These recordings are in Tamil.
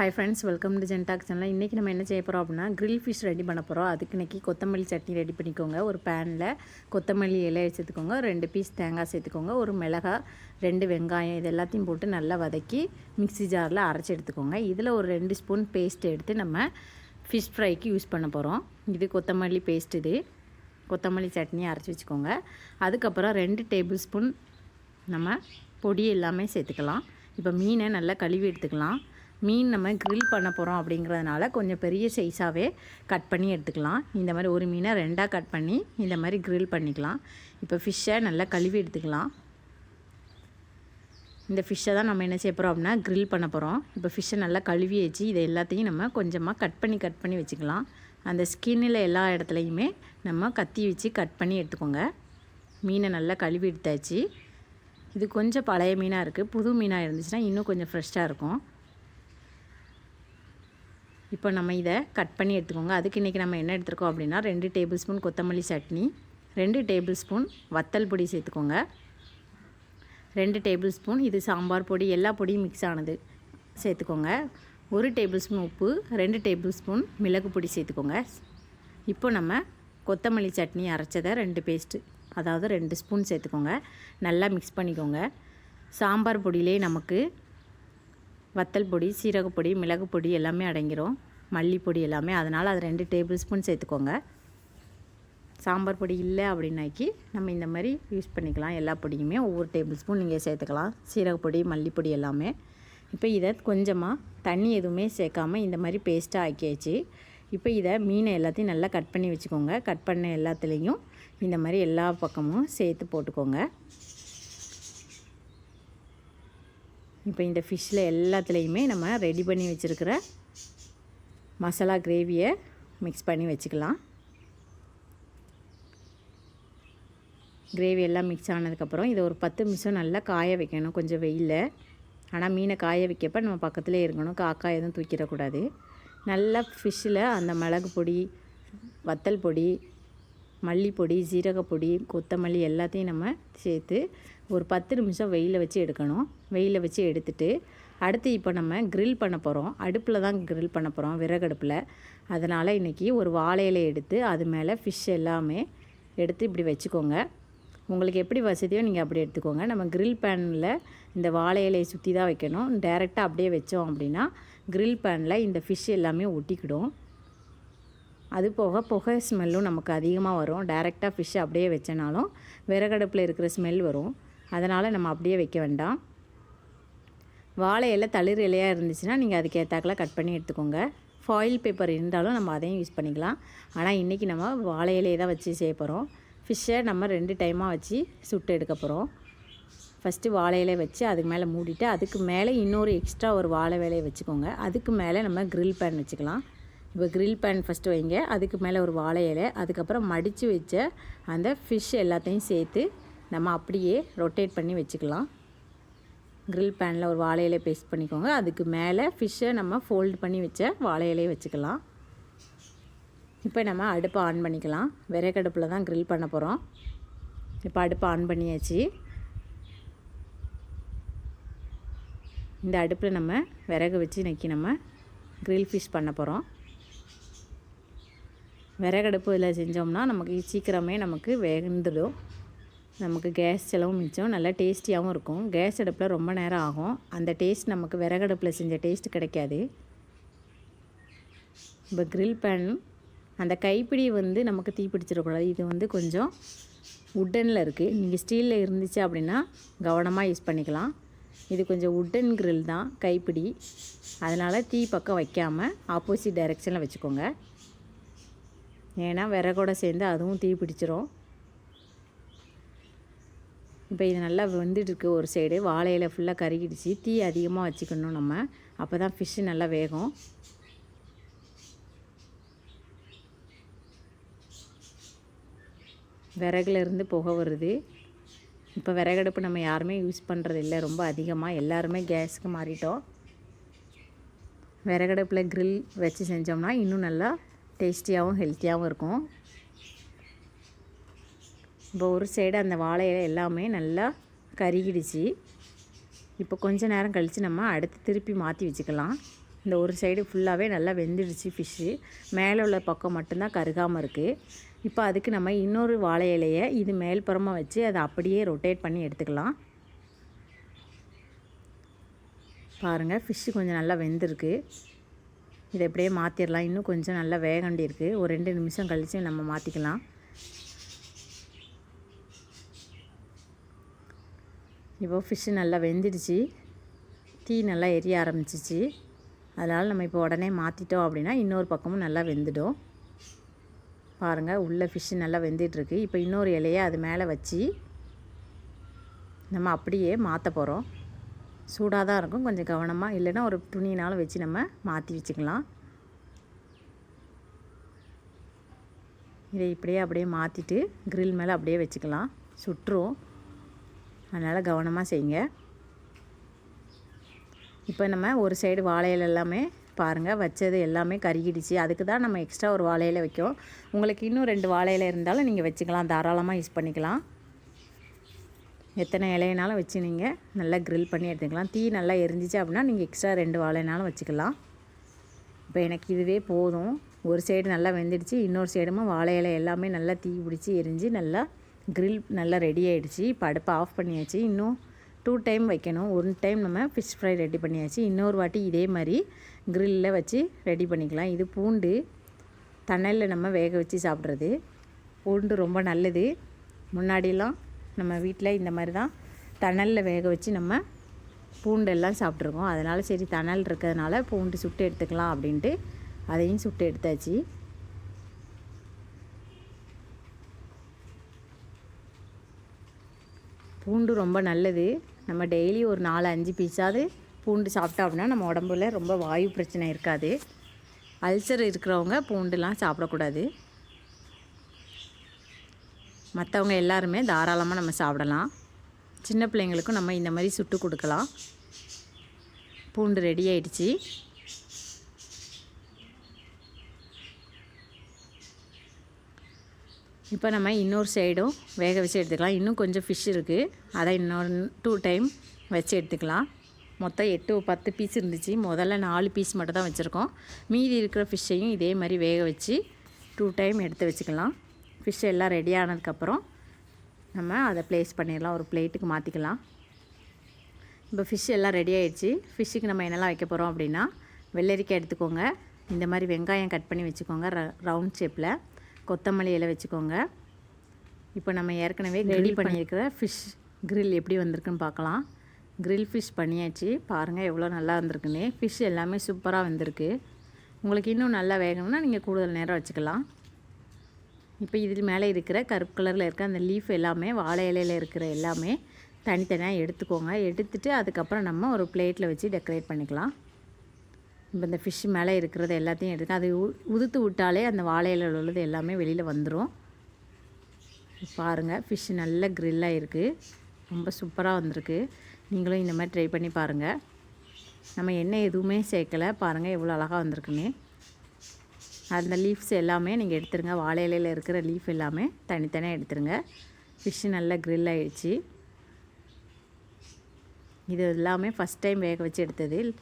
Hi friends welcome to Gentalk channel இன்றைக்கி நம்ம என்ன செய்ய போகிறோம் அப்படின்னா grill ஃபிஷ் ரெடி பண்ண போகிறோம் அதுக்கு இன்றைக்கி கொத்தமல்லி சட்னி ரெடி பண்ணிக்கோங்க. ஒரு பேனில் கொத்தமல்லி இலை சேர்த்துக்கோங்க. ரெண்டு பீஸ் தேங்காய் சேர்த்துக்கோங்க. ஒரு மிளகாய் ரெண்டு வெங்காயம் இது எல்லாத்தையும் போட்டு நல்லா வதக்கி மிக்ஸி ஜாரில் அரைச்சி எடுத்துக்கோங்க. இதில் ஒரு ரெண்டு ஸ்பூன் பேஸ்ட் எடுத்து நம்ம ஃபிஷ் ஃப்ரைக்கு யூஸ் பண்ண போகிறோம் இது கொத்தமல்லி பேஸ்ட் இது. கொத்தமல்லி சட்னி அரைச்சி வச்சுக்கோங்க. அதுக்கப்புறம் ரெண்டு டேபிள் ஸ்பூன் நம்ம பொடி எல்லாமே சேர்த்துக்கலாம். இப்போ மீனை நல்லா கழுவி எடுத்துக்கலாம். மீன் நம்ம க்ரில் பண்ண போகிறோம் அப்படிங்கிறதுனால கொஞ்சம் பெரிய சைஸாகவே கட் பண்ணி எடுத்துக்கலாம். இந்த மாதிரி ஒரு மீனை ரெண்டாக கட் பண்ணி இந்த மாதிரி க்ரில் பண்ணிக்கலாம். இப்போ ஃபிஷ்ஷை நல்லா கழுவி எடுத்துக்கலாம். இந்த ஃபிஷ்ஷை தான் நம்ம என்ன செய்ய போகிறோம் அப்படின்னா க்ரில் பண்ண போகிறோம் இப்போ ஃபிஷ்ஷை நல்லா கழுவி வச்சு இதை எல்லாத்தையும் நம்ம கொஞ்சமாக கட் பண்ணி கட் பண்ணி வச்சுக்கலாம். அந்த ஸ்கின்னில் எல்லா இடத்துலையுமே நம்ம கத்தி வச்சு கட் பண்ணி எடுத்துக்கோங்க. மீனை நல்லா கழுவி எடுத்தாச்சு. இது கொஞ்சம் பழைய மீனாக இருக்குது புது மீனாக இருந்துச்சுன்னா இன்னும் கொஞ்சம் ஃப்ரெஷ்ஷாக இருக்கும். இப்போ நம்ம இதை கட் பண்ணி எடுத்துக்கோங்க. அதுக்கு இன்றைக்கி நம்ம என்ன எடுத்துருக்கோம் அப்படின்னா ரெண்டு டேபிள் ஸ்பூன் கொத்தமல்லி சட்னி ரெண்டு டேபிள் ஸ்பூன் வத்தல் பொடி சேர்த்துக்கோங்க. ரெண்டு டேபிள் ஸ்பூன் இது சாம்பார் பொடி எல்லா பொடியும் மிக்ஸ் ஆனது சேர்த்துக்கோங்க. ஒரு டேபிள் ஸ்பூன் உப்பு ரெண்டு டேபிள் ஸ்பூன் மிளகு பொடி சேர்த்துக்கோங்க. இப்போ நம்ம கொத்தமல்லி சட்னி அரைச்சதை ரெண்டு பேஸ்ட்டு அதாவது ரெண்டு ஸ்பூன் சேர்த்துக்கோங்க. நல்லா மிக்ஸ் பண்ணிக்கோங்க. சாம்பார் பொடியிலே நமக்கு வத்தல் பொடி சீரகப்பொடி மிளகு பொடி எல்லாமே அடங்கிரும். மல்லிப்பொடி எல்லாமே. அதனால் அது ரெண்டு டேபிள் ஸ்பூன் சேர்த்துக்கோங்க. சாம்பார் பொடி இல்லை அப்படின்னாக்கி நம்ம இந்த மாதிரி யூஸ் பண்ணிக்கலாம். எல்லா பொடியுமே ஒவ்வொரு டேபிள் ஸ்பூன் நீங்கள் சேர்த்துக்கலாம் சீரகப்பொடி மல்லிப்பொடி எல்லாமே. இப்போ இதை கொஞ்சமாக தண்ணி எதுவுமே சேர்க்காம இந்த மாதிரி பேஸ்ட்டாக ஆக்கியாச்சு. இப்போ இதை மீனை எல்லாத்தையும் நல்லா கட் பண்ணி வச்சுக்கோங்க. கட் பண்ண எல்லாத்துலேயும் இந்த மாதிரி எல்லா பக்கமும் சேர்த்து போட்டுக்கோங்க. இப்போ இந்த ஃபிஷ்ஷில் எல்லாத்துலேயுமே நம்ம ரெடி பண்ணி வச்சுருக்கிற மசாலா கிரேவியை மிக்ஸ் பண்ணி வச்சுக்கலாம். கிரேவி எல்லாம் மிக்ஸ் ஆனதுக்கப்புறம் இதை ஒரு பத்து நிமிஷம் நல்லா காய வைக்கணும். கொஞ்சம் வெயிலில். ஆனால் மீனை காய வைக்கப்ப நம்ம பக்கத்துலேயே இருக்கணும். காக்கா எதுவும் தூக்கிடக்கூடாது. நல்லா ஃபிஷ்ஷில் அந்த மிளகு பொடி வத்தல் பொடி மல்லிப்பொடி ஜீரகப்பொடி கொத்தமல்லி எல்லாத்தையும் நம்ம சேர்த்து ஒரு பத்து நிமிஷம் வெயிலில் வச்சு எடுக்கணும். வெயிலில் வச்சு எடுத்துட்டு அடுத்து இப்போ நம்ம க்ரில் பண்ண போகிறோம் அடுப்பில் தான் க்ரில் பண்ண போகிறோம் விறகடுப்பில் அதனால் இன்றைக்கி ஒரு வாழை எடுத்து அது மேலே ஃபிஷ் எல்லாமே எடுத்து இப்படி வச்சுக்கோங்க. உங்களுக்கு எப்படி வசதியோ நீங்கள் அப்படி எடுத்துக்கோங்க. நம்ம க்ரில் பேனில் இந்த வாழை இலையை சுற்றி தான் வைக்கணும். டேரெக்டாக அப்படியே வச்சோம் அப்படின்னா க்ரில் பேனில் இந்த ஃபிஷ் எல்லாமே ஒட்டிக்கிடும். அது போக புகை ஸ்மெல்லும் நமக்கு அதிகமாக வரும். டேரெக்டாக ஃபிஷ் அப்படியே வச்சனாலும் விறகடுப்பில் இருக்கிற ஸ்மெல் வரும். அதனால் நம்ம அப்படியே வைக்க வேண்டாம். வாழை இலை தளிர் இலையாக இருந்துச்சுன்னா நீங்கள் அதுக்கு ஏற்றாக்கில் கட் பண்ணி எடுத்துக்கோங்க. ஃபாயில் பேப்பர் இருந்தாலும் நம்ம அதையும் யூஸ் பண்ணிக்கலாம். ஆனால் இன்றைக்கி நம்ம வாழை இலையை தான் வச்சு செய்ய போகிறோம் ஃபிஷ்ஷை நம்ம ரெண்டு டைமாக வச்சு சுட்டு எடுக்க போகிறோம் ஃபஸ்ட்டு வாழை இலையை வச்சு அதுக்கு மேலே மூடிட்டு அதுக்கு மேலே இன்னொரு எக்ஸ்ட்ரா ஒரு வாழை வேலையை வச்சுக்கோங்க. அதுக்கு மேலே நம்ம க்ரில் பேன் வச்சுக்கலாம். இப்போ க்ரில் பேன் ஃபஸ்ட்டு வைங்க. அதுக்கு மேலே ஒரு வாழை இலை அதுக்கப்புறம் மடித்து வச்ச அந்த ஃபிஷ் எல்லாத்தையும் சேர்த்து நம்ம அப்படியே ரொட்டேட் பண்ணி வச்சுக்கலாம். க்ரில் பேனில் ஒரு வாழை இலையை பேஸ்ட் பண்ணிக்கோங்க. அதுக்கு மேலே ஃபிஷ்ஷை நம்ம ஃபோல்டு பண்ணி வச்ச வாழை இலையை வச்சுக்கலாம். இப்போ நம்ம அடுப்பை ஆன் பண்ணிக்கலாம். விறகடுப்பில் தான் க்ரில் பண்ண போகிறோம் இப்போ அடுப்பை ஆன் பண்ணியாச்சு. இந்த அடுப்பில் நம்ம விறகு வச்சு இன்றைக்கி நம்ம க்ரில் ஃபிஷ் பண்ண போகிறோம் விறகடுப்பு இதில் செஞ்சோம்னா நமக்கு சீக்கிரமே நமக்கு வேந்துடும். நமக்கு கேஸ் செலவும் மிச்சம் நல்லா டேஸ்டியாகவும் இருக்கும். கேஸ் அடுப்பில் ரொம்ப நேரம் ஆகும். அந்த டேஸ்ட் நமக்கு விறகடுப்பில் செஞ்ச டேஸ்ட் கிடைக்காது. இப்போ க்ரில் பேன் அந்த கைப்பிடி வந்து நமக்கு தீ பிடிச்சிடக்கூடாது. இது வந்து கொஞ்சம் உட்டனில் இருக்குது நீங்கள் ஸ்டீலில் இருந்துச்சு அப்படின்னா கவனமாக யூஸ் பண்ணிக்கலாம். இது கொஞ்சம் உட்டன் க்ரில் தான் கைப்பிடி. அதனால் தீ பக்கம் வைக்காமல் ஆப்போசிட் டைரெக்ஷனில் வச்சுக்கோங்க. ஏன்னா விறகோட சேர்ந்து அதுவும் தீ பிடிச்சிரும். இப்போ இது நல்லா வெந்துட்டுருக்கு ஒரு சைடு வாழையில ஃபுல்லாக கருகிடுச்சு. தீ அதிகமாக வச்சுக்கணும் நம்ம. அப்போ தான் ஃபிஷ்ஷு நல்லா வேகும். விறகுலேருந்து புக புகை வருது. இப்போ விறகடுப்பு நம்ம யாருமே யூஸ் பண்ணுறது இல்லை ரொம்ப அதிகமாக எல்லாருமே கேஸுக்கு மாறிட்டோம். விறகடுப்பில் க்ரில் வச்சு செஞ்சோம்னா இன்னும் நல்லா டேஸ்டியாகவும் ஹெல்த்தியாகவும் இருக்கும். இப்போ ஒரு சைடு அந்த வாழை இலை எல்லாமே நல்லா கருகிடுச்சு. இப்போ கொஞ்ச நேரம் கழித்து நம்ம அடுத்து திருப்பி மாற்றி வச்சுக்கலாம். இந்த ஒரு சைடு ஃபுல்லாகவே நல்லா வெந்துடுச்சு ஃபிஷ்ஷு மேலே உள்ள பக்கம் மட்டும்தான் கருகாமல் இருக்குது இப்போ அதுக்கு நம்ம இன்னொரு வாழை இலையை இது மேல்புறமாக வச்சு அதை அப்படியே ரொட்டேட் பண்ணி எடுத்துக்கலாம். பாருங்கள் ஃபிஷ்ஷு கொஞ்சம் நல்லா வெந்திருக்கு. இதை எப்படியே மாற்றிடலாம் இன்னும் கொஞ்சம் நல்லா வேகண்டி இருக்குது ஒரு ரெண்டு நிமிஷம் கழித்து நம்ம மாற்றிக்கலாம் இப்போ ஃபிஷ்ஷு நல்லா வெந்துடுச்சு. தீ நல்லா எரிய ஆரம்பிச்சிச்சு. அதனால் நம்ம இப்போ உடனே மாற்றிட்டோம் அப்படின்னா இன்னொரு பக்கமும் நல்லா வெந்துடும். பாருங்கள் உள்ளே ஃபிஷ்ஷு நல்லா வெந்துட்டுருக்கு. இப்போ இன்னொரு இலையை அது மேலே வச்சு நம்ம அப்படியே மாற்ற போகிறோம் சூடாக தான் இருக்கும். கொஞ்சம் கவனமாக இல்லைன்னா ஒரு துணியினாலும் வச்சு நம்ம மாற்றி வச்சுக்கலாம். இதை இப்படியே அப்படியே மாற்றிட்டு க்ரில் மேலே அப்படியே வச்சுக்கலாம். சுட்டுரும் அதனால் கவனமாக செய்யுங்க. இப்போ நம்ம ஒரு சைடு வாழையில் எல்லாமே பாருங்கள் வச்சது எல்லாமே கருகிடுச்சு. அதுக்கு தான் நம்ம எக்ஸ்ட்ரா ஒரு வாழையில் வைக்கோம் உங்களுக்கு இன்னும் ரெண்டு வாழையில் இருந்தாலும் நீங்கள் வச்சுக்கலாம். தாராளமாக யூஸ் பண்ணிக்கலாம். எத்தனை இலையினாலும் வச்சு நீங்கள் நல்லா க்ரில் பண்ணி எடுத்துக்கலாம். தீ நல்லா எரிஞ்சிச்சு அப்படின்னா நீங்கள் எக்ஸ்ட்ரா ரெண்டு வாழைனாலும் வச்சுக்கலாம். இப்போ எனக்கு இதுவே போதும். ஒரு சைடு நல்லா வெந்துடுச்சு. இன்னொரு சைடுமா வாழை இலை எல்லாமே நல்லா தீ பிடிச்சி எரிஞ்சு நல்லா க்ரில் நல்லா ரெடி ஆகிடுச்சு இப்போ அடுப்பை ஆஃப் பண்ணியாச்சு. இன்னும் டூ டைம் வைக்கணும். ஒன் டைம் நம்ம ஃபிஷ் ஃப்ரை ரெடி பண்ணியாச்சு. இன்னொரு வாட்டி இதே மாதிரி கிரில்லில் வச்சு ரெடி பண்ணிக்கலாம். இது பூண்டு தணலில் நம்ம வேக வச்சு சாப்பிட்றது. பூண்டு ரொம்ப நல்லது. முன்னாடிலாம் நம்ம வீட்டில் இந்த மாதிரி தான் தணலில் வேக வச்சு நம்ம பூண்டெல்லாம் சாப்பிட்ருக்கோம் அதனால் சரி தணல் இருக்கிறதுனால பூண்டு சுட்டு எடுத்துக்கலாம் அப்படின்ட்டு அதையும் சுட்டு எடுத்தாச்சு. பூண்டு ரொம்ப நல்லது. நம்ம டெய்லி ஒரு நாலு அஞ்சு பீஸாவது பூண்டு சாப்பிட்டோம் அப்படின்னா நம்ம உடம்புல ரொம்ப வாயு பிரச்சனை இருக்காது. அல்சர் இருக்கிறவங்க பூண்டுலாம் சாப்பிடக்கூடாது. மற்றவங்க எல்லாருமே தாராளமாக நம்ம சாப்பிடலாம். சின்ன பிள்ளைங்களுக்கும் நம்ம இந்த மாதிரி சுட்டு கொடுக்கலாம். பூண்டு ரெடி ஆயிடுச்சு. இப்போ நம்ம இன்னொரு சைடும் வேக வச்சு எடுத்துக்கலாம். இன்னும் கொஞ்சம் ஃபிஷ் இருக்குது அதை இன்னொரு டூ டைம் வச்சு எடுத்துக்கலாம். மொத்தம் எட்டு பத்து பீஸ் இருந்துச்சு. முதல்ல நாலு பீஸ் மட்டும் தான் வச்சுருக்கோம். மீதி இருக்கிற ஃபிஷ்ஷையும் இதே மாதிரி வேக வச்சு டூ டைம் எடுத்து வச்சுக்கலாம். ஃபிஷ் எல்லாம் ரெடி ஆனதுக்கப்புறம் நம்ம அதை ப்ளேஸ் பண்ணிடலாம். ஒரு பிளேட்டுக்கு மாற்றிக்கலாம் இப்போ ஃபிஷ் எல்லாம் ரெடி ஆகிடுச்சு ஃபிஷ்ஷுக்கு நம்ம என்னெல்லாம் வைக்க போகிறோம் அப்படின்னா வெள்ளரிக்காய் எடுத்துக்கோங்க. இந்த மாதிரி வெங்காயம் கட் பண்ணி வச்சுக்கோங்க. ர ரவுண்ட் ஷேப்பில் கொத்தமல்லி இலை வச்சுக்கோங்க. இப்போ நம்ம ஏற்கனவே ரெடி பண்ணியிருக்கிற ஃபிஷ் grill எப்படி வந்திருக்குன்னு பார்க்கலாம். Grill ஃபிஷ் பண்ணியாச்சு. பாருங்கள் எவ்வளோ நல்லா வந்திருக்குன்னு. ஃபிஷ் எல்லாமே சூப்பராக வந்திருக்கு. உங்களுக்கு இன்னும் நல்லா வேகணும்னா நீங்கள் கூடுதல் நேரம் வச்சுக்கலாம். இப்போ இதில் மேலே இருக்கிற கருப்பு கலரில் இருக்க அந்த லீஃப் எல்லாமே வாழை இலையில் இருக்கிற எல்லாமே தனித்தனியாக எடுத்துக்கோங்க. எடுத்துட்டு அதுக்கப்புறம் நம்ம ஒரு பிளேட்டில் வச்சு டெக்கரேட் பண்ணிக்கலாம். இப்போ இந்த ஃபிஷ் மேலே இருக்கிறது எல்லாத்தையும் எடுத்து அது உ- உதுத்து விட்டாலே அந்த வாழை உள்ளது எல்லாமே வெளியில் வந்துடும் பாருங்கள் ஃபிஷ் நல்ல கிரில்லாக இருக்குது ரொம்ப சூப்பராக வந்திருக்கு. நீங்களும் இந்த மாதிரி ட்ரை பண்ணி பாருங்கள் நம்ம எண்ணெய் எதுவுமே சேர்க்கலை. பாருங்கள் எவ்வளோ அழகாக வந்திருக்குன்னு. அந்த லீஃப்ஸ் எல்லாமே நீங்கள் எடுத்துருங்க. வாழை இலையில் இருக்கிற லீஃப் எல்லாமே தனித்தனியாக எடுத்துருங்க. ஃபிஷ்ஷு நல்லா grill ஆயிடுச்சு. இது எல்லாமே ஃபஸ்ட் டைம் வேக வச்சு எடுத்தது.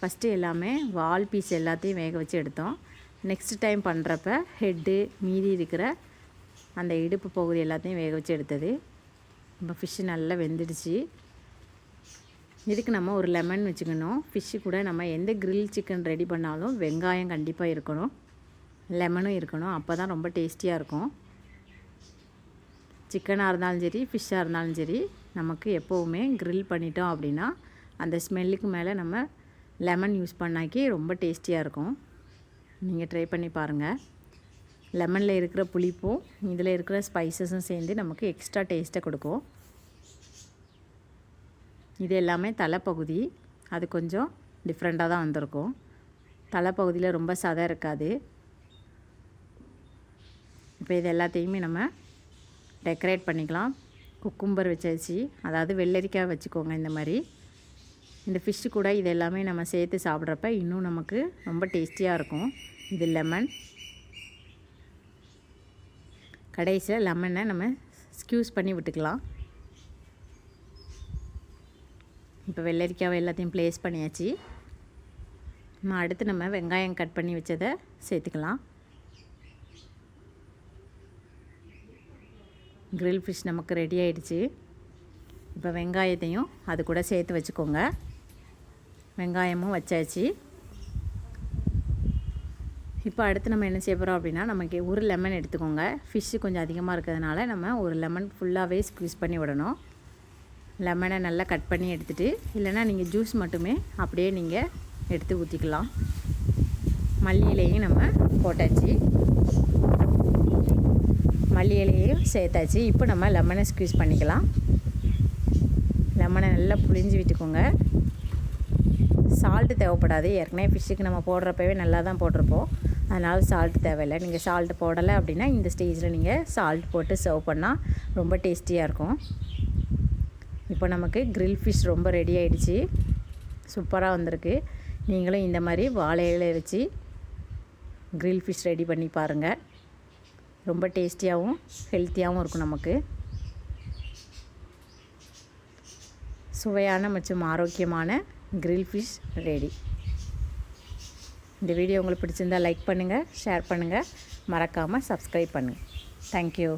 ஃபஸ்ட்டு எல்லாமே வால் பீஸ் எல்லாத்தையும் வேக வச்சு எடுத்தோம். நெக்ஸ்ட் டைம் பண்ணுறப்ப ஹெட்டு மீதி இருக்கிற அந்த இடுப்பு பகுதி எல்லாத்தையும் வேக வச்சு எடுத்தது. நம்ம ஃபிஷ்ஷு நல்லா வெந்துடுச்சு. இதுக்கு நம்ம ஒரு லெமன் வச்சுக்கணும். ஃபிஷ்ஷு கூட நம்ம எந்த கிரில் சிக்கன் ரெடி பண்ணாலும் வெங்காயம் கண்டிப்பாக இருக்கணும். லெமனும் இருக்கணும். அப்போ தான் ரொம்ப டேஸ்டியாக இருக்கும். சிக்கனாக இருந்தாலும் சரி ஃபிஷ்ஷாக இருந்தாலும் சரி நமக்கு எப்போவுமே க்ரில் பண்ணிட்டோம் அப்படின்னா அந்த ஸ்மெல்லுக்கு மேலே நம்ம லெமன் யூஸ் பண்ணாக்கி ரொம்ப டேஸ்டியாக இருக்கும். நீங்கள் ட்ரை பண்ணி பாருங்கள் லெமனில் இருக்கிற புளிப்பும் இதில் இருக்கிற ஸ்பைசஸும் சேர்ந்து நமக்கு எக்ஸ்ட்ரா டேஸ்ட்டை கொடுக்கும். இது எல்லாமே தலைப்பகுதி. அது கொஞ்சம் டிஃப்ரெண்ட்டாக தான் வந்திருக்கும். தலைப்பகுதியில் ரொம்ப சதை இருக்காது. இப்போ இது எல்லாத்தையுமே நம்ம டெக்கரேட் பண்ணிக்கலாம். குக்கும்பர் வச்சாச்சு. அதாவது வெள்ளரிக்காய் வச்சுக்கோங்க இந்த மாதிரி. இந்த ஃபிஷ்ஷு கூட இது எல்லாமே நம்ம சேர்த்து சாப்பிட்றப்ப இன்னும் நமக்கு ரொம்ப டேஸ்டியாக இருக்கும். இது லெமன் கடைசியில் லெமனை நம்ம ஸ்க்யூஸ் பண்ணி விட்டுக்கலாம். இப்போ வெள்ளரிக்காவை எல்லாத்தையும் ப்ளேஸ் பண்ணியாச்சு. நம்ம அடுத்து நம்ம வெங்காயம் கட் பண்ணி வச்சதை சேர்த்துக்கலாம். கிரில் ஃபிஷ் நமக்கு ரெடி ஆயிடுச்சு. இப்போ வெங்காயத்தையும் அது கூட சேர்த்து வச்சுக்கோங்க. வெங்காயமும் வச்சாச்சு. இப்போ அடுத்து நம்ம என்ன செய்ய போகிறோம் அப்படின்னா நமக்கு ஒரு லெமன் எடுத்துக்கோங்க. ஃபிஷ்ஷு கொஞ்சம் அதிகமாக இருக்கிறதுனால நம்ம ஒரு லெமன் ஃபுல்லாகவே ஸ்க்வீஸ் பண்ணி விடணும். லெமனை நல்லா கட் பண்ணி எடுத்துகிட்டு இல்லைன்னா நீங்கள் ஜூஸ் மட்டுமே அப்படியே நீங்கள் எடுத்து ஊற்றிக்கலாம் மல்லி இலையும் நம்ம போட்டாச்சு. மல்லி இலையையும் சேர்த்தாச்சு. இப்போ நம்ம லெமனை ஸ்க்வீஸ் பண்ணிக்கலாம். லெமனை நல்லா புளிஞ்சு விட்டுக்கோங்க. சால்ட்டு தேவைப்படாது. ஏற்கனவே ஃபிஷ்ஷுக்கு நம்ம போடுறப்பவே நல்லா தான் போட்டிருப்போம். அதனால் சால்ட் தேவையில்லை. நீங்கள் சால்ட் போடலை அப்படின்னா இந்த ஸ்டேஜில் நீங்கள் சால்ட் போட்டு சர்வ் பண்ணால் ரொம்ப டேஸ்டியாக இருக்கும். இப்போ நமக்கு கிரில் ஃபிஷ் ரொம்ப ரெடி ஆகிடுச்சு சூப்பராக வந்திருக்கு. நீங்களும் இந்த மாதிரி வாழையில வச்சு கிரில் ஃபிஷ் ரெடி பண்ணி பாருங்கள் ரொம்ப டேஸ்டியாகவும் ஹெல்த்தியாகவும் இருக்கும் நமக்கு. சுவையான மற்றும் ஆரோக்கியமான கிரில் ஃபிஷ் ரெடி இந்த வீடியோ உங்களுக்கு பிடிச்சிருந்தால் லைக் பண்ணுங்கள் ஷேர் பண்ணுங்கள் மறக்காமல் சப்ஸ்கிரைப் பண்ணுங்கள் தேங்க்யூ